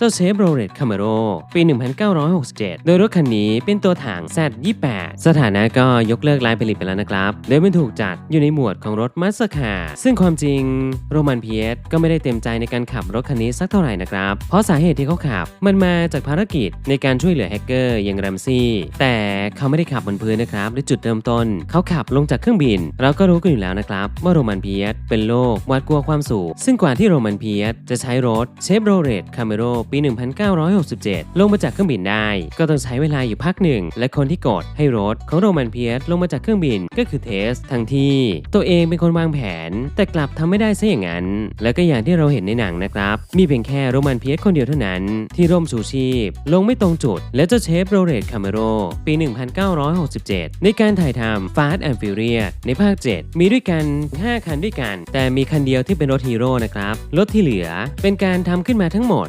เจ้าเชฟโรเลตคาเมโรปี 1967 โดยรถคันนี้เป็นตัวถัง Z28 สถานะก็ยกเลิกลายผลิตไปแล้วนะครับ โดยมันถูกจัดอยู่ในหมวดของรถมัสคาซึ่งความจริงโรมันเพียสก็ไม่ได้เต็มใจในการขับรถคันนี้สักเท่าไหร่นะครับ เพราะสาเหตุที่เขาขับ มันมาจากภารกิจในการช่วยเหลือแฮกเกอร์อย่างแรมซี่ แต่เขาไม่ได้ขับบนพื้นนะครับหรือจุดเริ่มต้น เขาขับลงจากเครื่องบิน เราก็รู้กันอยู่แล้วนะครับ ว่าโรมันเพียสเป็นโรคหวาดกลัวความสูง ซึ่งกว่าที่โรมันเพียสจะใช้รถเชฟโรเลตคาเมโรปี 1967 ลงมาจากเครื่องบินได้ ก็ต้องใช้เวลาอยู่พักหนึ่ง และคนที่กดให้รถของโรมันเพียสลงมาจากเครื่องบินก็คือเทสทั้งที่ตัวเองเป็นคนวางแผน แต่กลับทำไม่ได้ซะอย่างนั้น แล้วก็อย่างที่เราเห็นในหนังนะครับ มีเพียงแค่โรมันเพียสคนเดียวเท่านั้น ที่ร่มชูชีพ ลงไม่ตรงจุด และเจ้าเชฟโรเลตคาเมโรปี 1967 ในการถ่ายทำ Fast and Furious ในภาค 7 มีด้วยกัน 5 คันด้วยกัน แต่มีคันเดียวที่เป็นรถฮีโร่นะครับ รถที่เหลือเป็นการทำขึ้นมาทั้งหมด